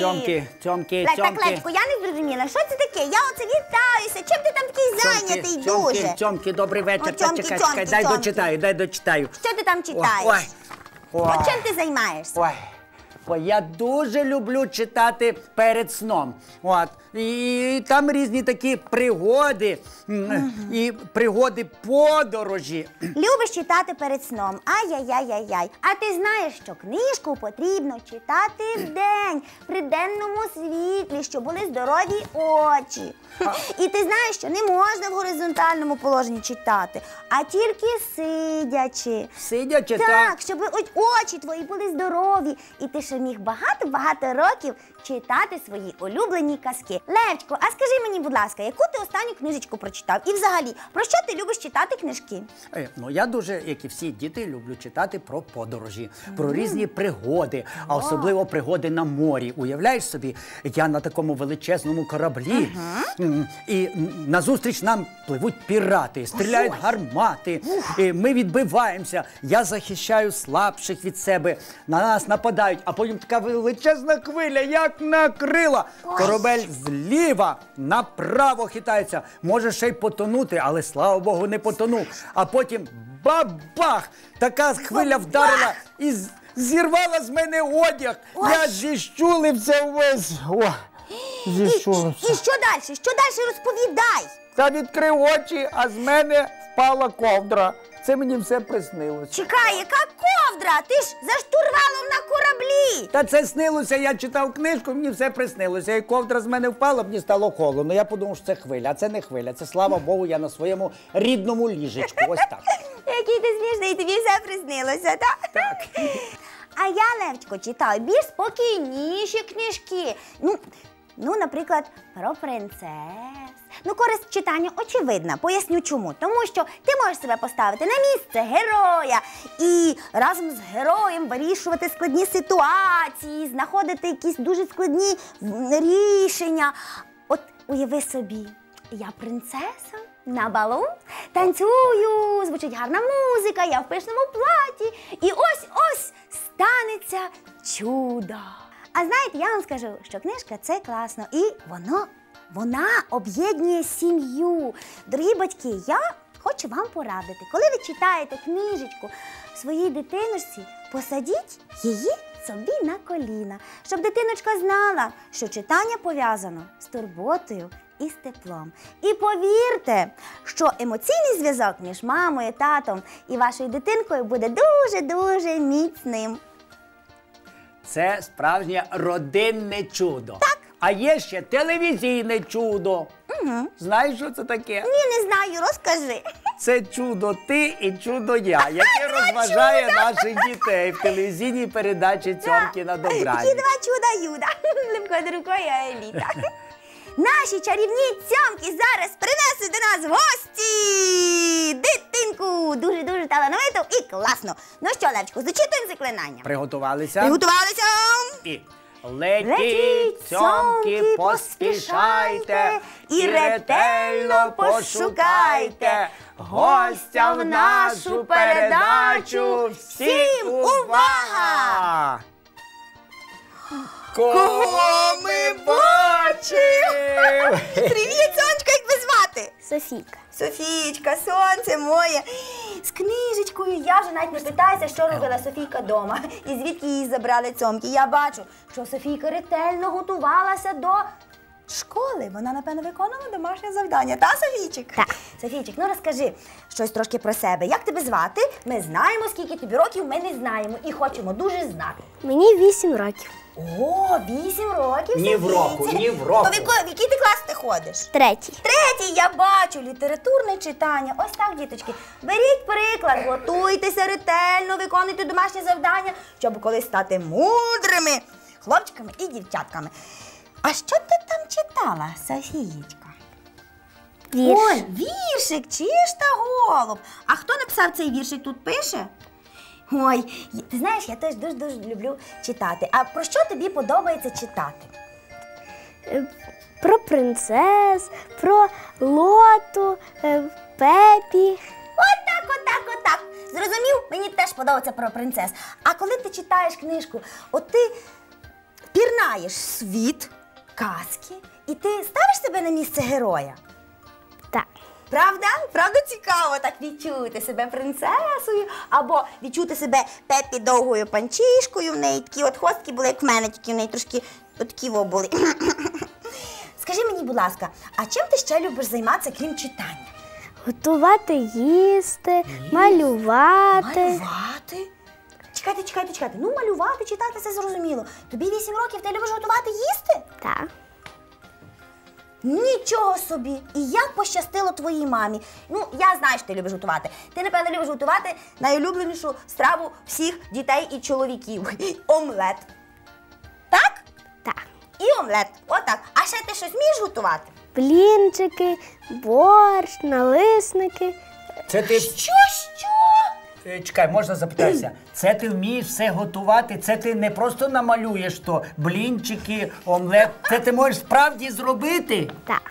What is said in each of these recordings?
Цьомки, тьомки, тьомки. так, Лечку, я не зрозуміла, що це таке? Я оце вітаюся. Чим ти там такий зайнятий дуже? Тьомки, тьомки, добрий вечір. Цьомки, Чекай, дай дочитаю, дай дочитаю. Що ти там читаєш? Ой, ой, О, чим ти займаєшся? ой. Ой, я дуже люблю читати перед сном. От. І там різні такі пригоди, і пригоди подорожі. Любиш читати перед сном. Ай-яй-яй-яй-яй. А ти знаєш, що книжку потрібно читати вдень, при денному світлі, щоб були здорові очі. І ти знаєш, що не можна в горизонтальному положенні читати, а тільки сидячи. Сидячи Так, так. щоб очі твої були здорові, і ти міг багато-багато років читати свої улюблені казки. Левчко, а скажи мені, будь ласка, яку ти останню книжечку прочитав? І взагалі, про що ти любиш читати книжки? Е, Ну, я дуже, як і всі діти, люблю читати про подорожі, про різні пригоди, а особливо пригоди на морі. Уявляєш собі, я на такому величезному кораблі, м, і м, назустріч нам пливуть пірати, стріляють гармати. і Ми відбиваємося. Я захищаю слабших від себе. На нас нападають, а потім така величезна хвиля, як накрила. Корабель зліва направо хитається. Може ще й потонути, але слава Богу, не потонув. А потім бабах! Така хвиля вдарила і з- зірвала з мене одяг. Я зіщулився увесь. О, І, зіщулився. і що далі? Що далі розповідай? Та відкрив очі, а з мене впала ковдра. Це мені все приснилося. Чекай, яка ковдра? Ти ж за штурвалом на кораблі. Та це снилося, я читав книжку, мені все приснилося. І ковдра з мене впала, мені стало холодно. Я подумав, що це хвиля, а це не хвиля. Це слава Богу, я на своєму рідному ліжечку. Ось так. Який ти смішний, тобі все приснилося, так? Так. А я, Левчко, читаю більш спокійніші книжки. Ну, ну, наприклад, про принцес. Ну, користь читання очевидна. Поясню чому. Тому що ти можеш себе поставити на місце героя і разом з героєм вирішувати складні ситуації, знаходити якісь дуже складні рішення. От уяви собі, я принцеса на балу, танцюю, звучить гарна музика, я в пишному платі. І ось ось станеться чудо. А знаєте, я вам скажу, що книжка це класно, і воно вона об'єднує сім'ю. Дорогі батьки, я хочу вам порадити, коли ви читаєте книжечку своїй дитиночці, посадіть її собі на коліна, щоб дитиночка знала, що читання пов'язано з турботою і з теплом. І повірте, що емоційний зв'язок між мамою, татом і вашою дитинкою буде дуже-дуже міцним. Це справжнє родинне чудо. Так. А є ще телевізійне чудо. Угу. Знаєш, що це таке? Ні, не знаю, розкажи. Це чудо ти і чудо я, яке розважає наших дітей в телевізійній передачі Цьомки на добрані». добрані. два чуда Юда. Левко рукою, а еліта. Наші чарівні цьомки зараз принесли до нас в гості дитинку. Дуже-дуже талановиту і класно. Ну що, Левчику, зачитуємо заклинання. Приготувалися? Приготувалися? І Летіть, летіть, цьомки, поспішайте і ретельно пошукайте гостя в нашу передачу. Всім увага! Кого ми бачимо? Привіт, сонечко, як тебе звати? Софійка. Софійчка, сонце моє. З книжечкою я вже навіть не питаюся, що робила Софійка вдома і звідки її забрали цьомки. Я бачу, що Софійка ретельно готувалася до школи. Вона, напевно, виконувала домашнє завдання. Та, Софійчик? Так. Софійчик, ну розкажи щось трошки про себе. Як тебе звати? Ми знаємо, скільки тобі років, ми не знаємо і хочемо дуже знати. Мені 8 років. О, вісім років. Ні в року, ні в року. То в який, в який ти клас ти ходиш? Третій. Третій я бачу літературне читання. Ось так, діточки. Беріть приклад, готуйтеся ретельно, виконуйте домашні завдання, щоб колись стати мудрими хлопчиками і дівчатками. А що ти там читала, Софієчка? Вірш. Ой, віршик, чиш та голуб. А хто написав цей віршик тут пише? Ой, ти знаєш, я теж дуже дуже люблю читати. А про що тобі подобається читати? Е, Про принцес, про лоту, е, пепі. Отак, отак, отак. Зрозумів? Мені теж подобається про принцес. А коли ти читаєш книжку, от ти пірнаєш світ казки, і ти ставиш себе на місце героя. Правда? Правда цікаво так відчути себе принцесою, або відчути себе Пепі довгою панчішкою, в неї такі от хостки були, як в мене, тільки в неї трошки такі во були. Скажи мені, будь ласка, а чим ти ще любиш займатися, крім читання? Готувати їсти, малювати. Малювати? Чекайте, чекайте, чекайте. Ну, малювати, читати, це зрозуміло. Тобі 8 років, ти любиш готувати їсти? Так. Нічого собі! І як пощастило твоїй мамі. Ну, я знаю, що ти любиш готувати. Ти, напевно, любиш готувати найулюбленішу страву всіх дітей і чоловіків омлет. Так? Так. І омлет. Отак. А ще ти щось вмієш готувати? Блінчики, борщ, налисники. Це ти Що, що? Е, чекай, можна запитатися. Це ти вмієш все готувати? Це ти не просто намалюєш то блінчики, омлет. Це ти можеш справді зробити? Так.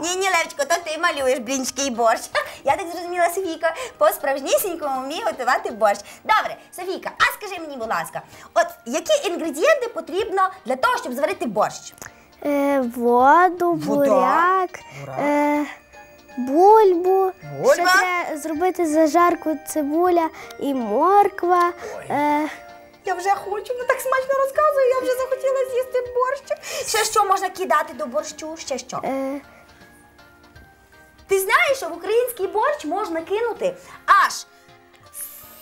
Ні, ні, Левчко, то ти малюєш блінчики і борщ. Я так зрозуміла, Софійка, по справжнісінькому вміє готувати борщ. Добре, Софійка, а скажи мені, будь ласка, от які інгредієнти потрібно для того, щоб зварити борщ? Е, воду, буряк, Буряк. е, зробити зажарку цибуля і морква. Е, Я вже хочу, ну так смачно розказую, я вже захотіла з'їсти борщик. Ще що можна кидати до борщу? Ще що? е, Ти знаєш, що в український борщ можна кинути аж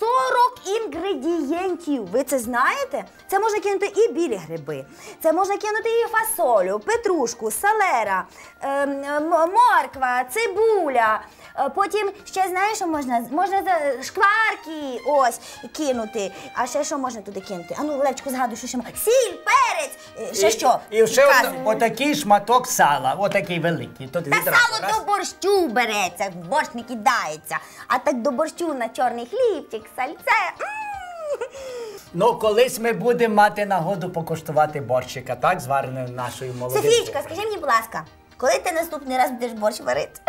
40 інгредієнтів. Ви це знаєте? Це можна кинути і білі гриби, це можна кинути і фасолю, петрушку, салера, ем, морква, цибуля. Е, Потім ще знаєш, що можна? Можна шкварки ось кинути. А ще що можна туди кинути? Ану, Левчику, згадуй, що ще можна. Сіль, перець. Е, Ще що? І ще от, отакий шматок сала, отакий великий. Тут Та сало раз. до борщу береться, в борщ не кидається. А так до борщу на чорний хлібчик, сальце. Ну, колись ми будемо мати нагоду покуштувати борщика, так, зварений нашою молодою. Софійчка, скажи мені, будь ласка, коли ти наступний раз будеш борщ варити?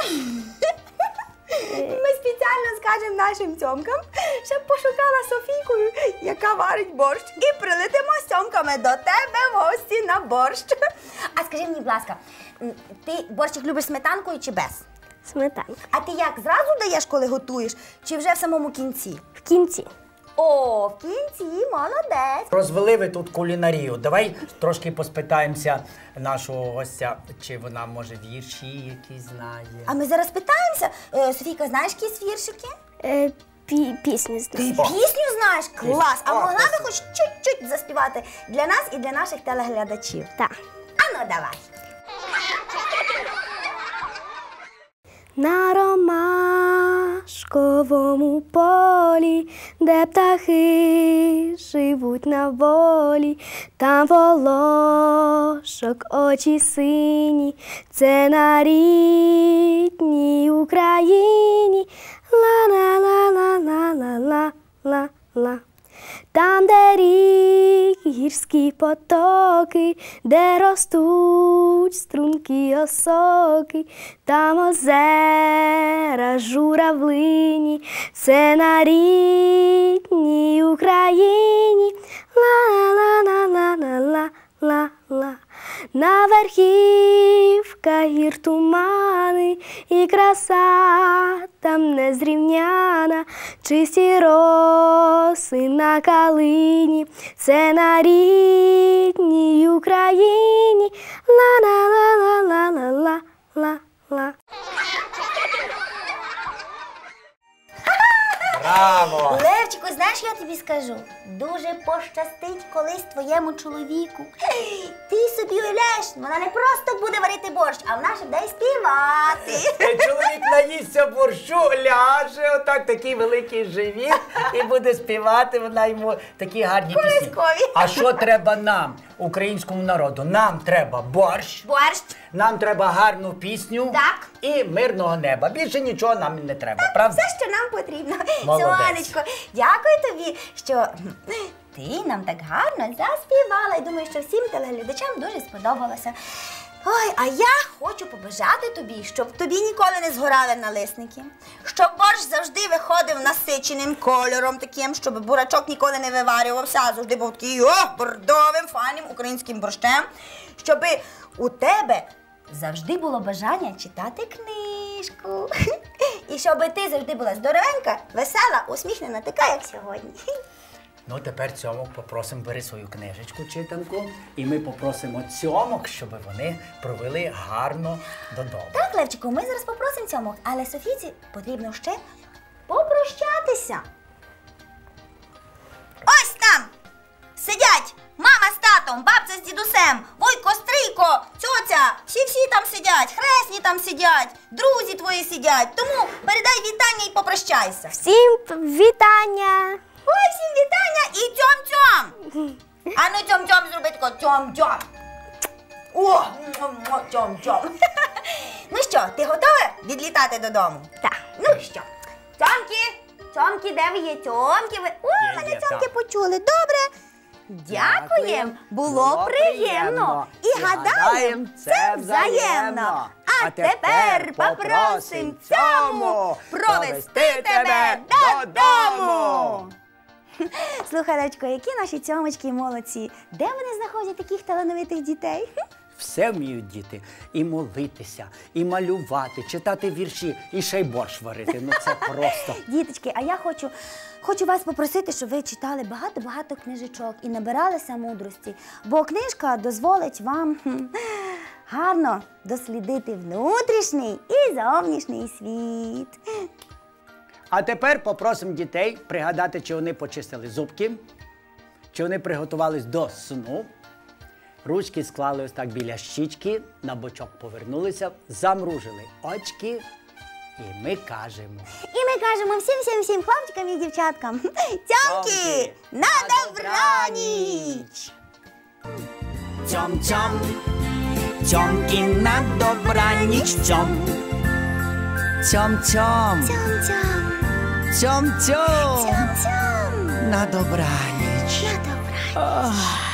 Ми спеціально скажемо нашим цьомкам, щоб пошукала Софійкою, яка варить борщ, і прилетимо з цьомками до тебе в гості на борщ. А скажи мені, будь ласка, ти борщик любиш сметанкою чи без? Сметанка. А ти як зразу даєш, коли готуєш, чи вже в самому кінці? В кінці. О, в кінці, молодець. Розвели ви тут кулінарію. Давай трошки поспитаємося нашого гостя, чи вона може вірші якісь знає. А ми зараз питаємося. Е, Софійка, знаєш якісь віршики? Е, пі, пісні Ти знаю. пісню знаєш? Клас! А О, могла би класно. хоч чуть-чуть заспівати для нас і для наших телеглядачів? Так. Ану, давай. На ромашковому полі, де птахи живуть на волі, там волошок очі сині, це на рідній Україні. Ла-ла-ла-ла-ла-ла-ла-ла. Там, де гірські потоки, де ростуть струнки осоки, там озера, журавлині, це на рідній Україні. Ла-ла-ла-ла-ла-ла-ла. На верхівках гір тумани, і краса там незрівняна, чисті роси на калині, це на рідній Україні. Ла-ла-ла-ла-ла-ла-ла. Браво! Левчику, знаєш, я тобі скажу. Дуже пощастить колись твоєму чоловіку. Ти собі уявляєш, вона не просто буде варити борщ, а вона ще буде й співати. Е, Чоловік наїсться борщу, ляже, отак такий великий живіт і буде співати вона йому такі гарні пісні. Колискові. А що треба нам, українському народу? Нам треба борщ, Борщ. нам треба гарну пісню Так. і мирного неба. Більше нічого нам не треба, правда? Все, що нам потрібно. Молодець. Сонечко, дякую тобі, що ти нам так гарно заспівала. І думаю, що всім телеглядачам дуже сподобалося. Ой, а я хочу побажати тобі, щоб тобі ніколи не згорали налисники, щоб борщ завжди виходив насиченим кольором таким, щоб бурачок ніколи не виварювався, а завжди був такий о, бордовим, файним українським борщем, щоб у тебе завжди було бажання читати книжку. І щоб ти завжди була здоровенька, весела, усміхнена, така, як сьогодні. Ну, тепер цьомок попросимо бери свою книжечку читанку, і ми попросимо цьомок, щоб вони провели гарно додому. Так, Левчику, ми зараз попросимо цьому, але Софійці потрібно ще попрощатися. Ось там сидять мама з татом, бабця з дідусем, Войко, Стрийко, цьоця, всі-всі там сидять, хресні там сидять, друзі твої сидять. Тому передай вітання і попрощайся. Всім вітання! Ой, всім вітання і цьом-цьом! А ну цьом-цьом зроби тако цьом-цьом. О, му-му. Ну що, ти готова відлітати додому? Так. Ну що, цьомки, цьомки, де ви є? Цьомки, ви. О, Є, мене є, так. почули. Добре. Дякуємо, було приємно. І гадаєм, це взаємно. А тепер попросим цьому провести тебе додому. Слухай, Левчко, які наші цьомочки молодці. Де вони знаходять таких талановитих дітей? Все вміють діти. І молитися, і малювати, читати вірші, і ще й борщ варити. Ну це просто. Діточки, а я хочу, хочу вас попросити, щоб ви читали багато-багато книжечок і набиралися мудрості, бо книжка дозволить вам гарно дослідити внутрішній і зовнішній світ. А тепер попросимо дітей пригадати, чи вони почистили зубки, чи вони приготувались до сну. Ручки склали ось так біля щічки, на бочок повернулися, замружили очки, і ми кажемо. І ми кажемо всім всім всім хлопчикам і дівчаткам. Тямки, на добраніч! Цьом-цьом, цьомки на добраніч, цьом. Цьом-цьом, Цям-цям, цям-цям, на добраніч. на добраніч.